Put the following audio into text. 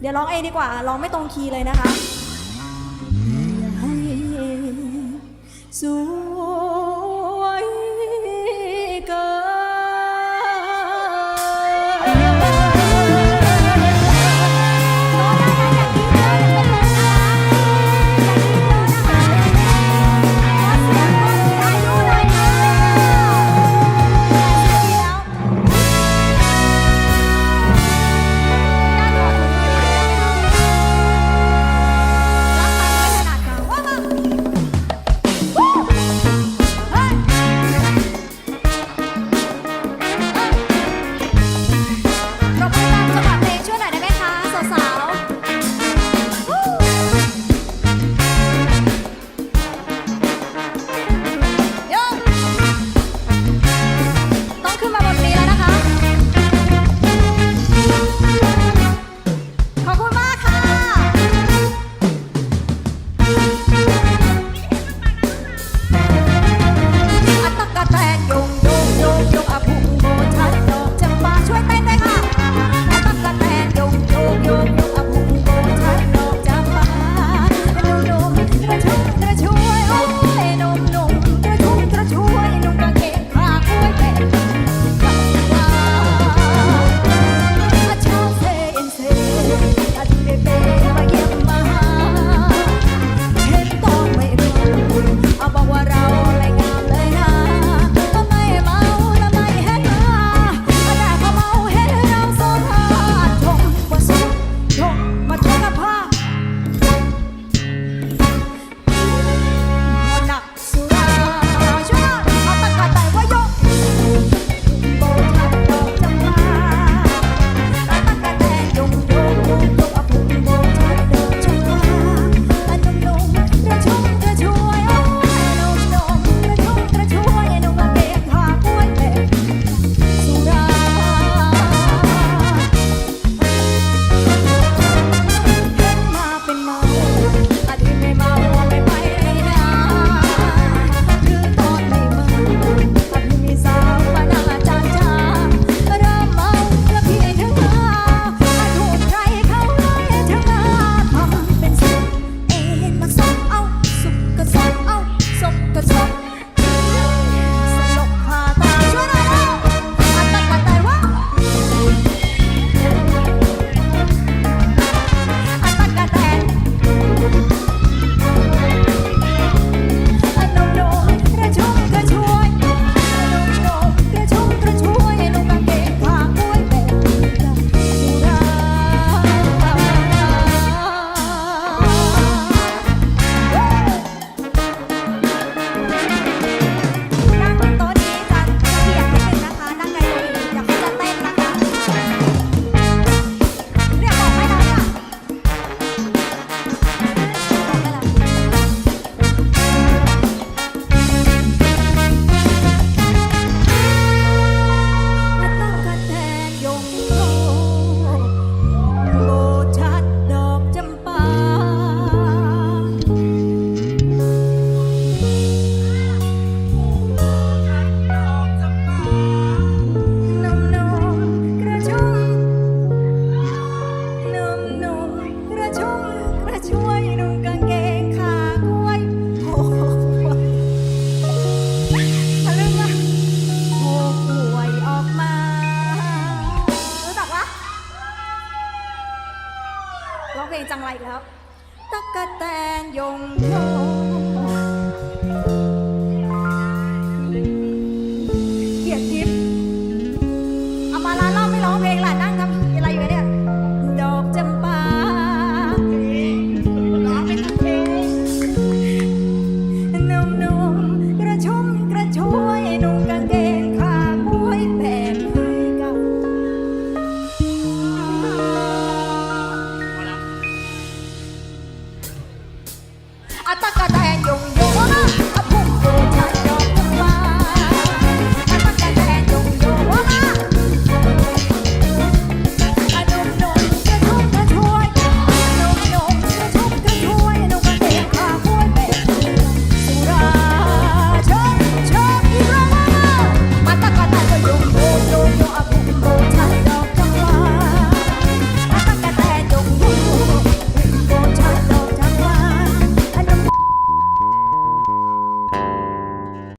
เดี๋ยวร้องเองดีกว่าร้องไม่ตรงคีย์เลยนะคะ ร้องเพลงจังไรอีกแล้ว ตะกะแตนยงโย А так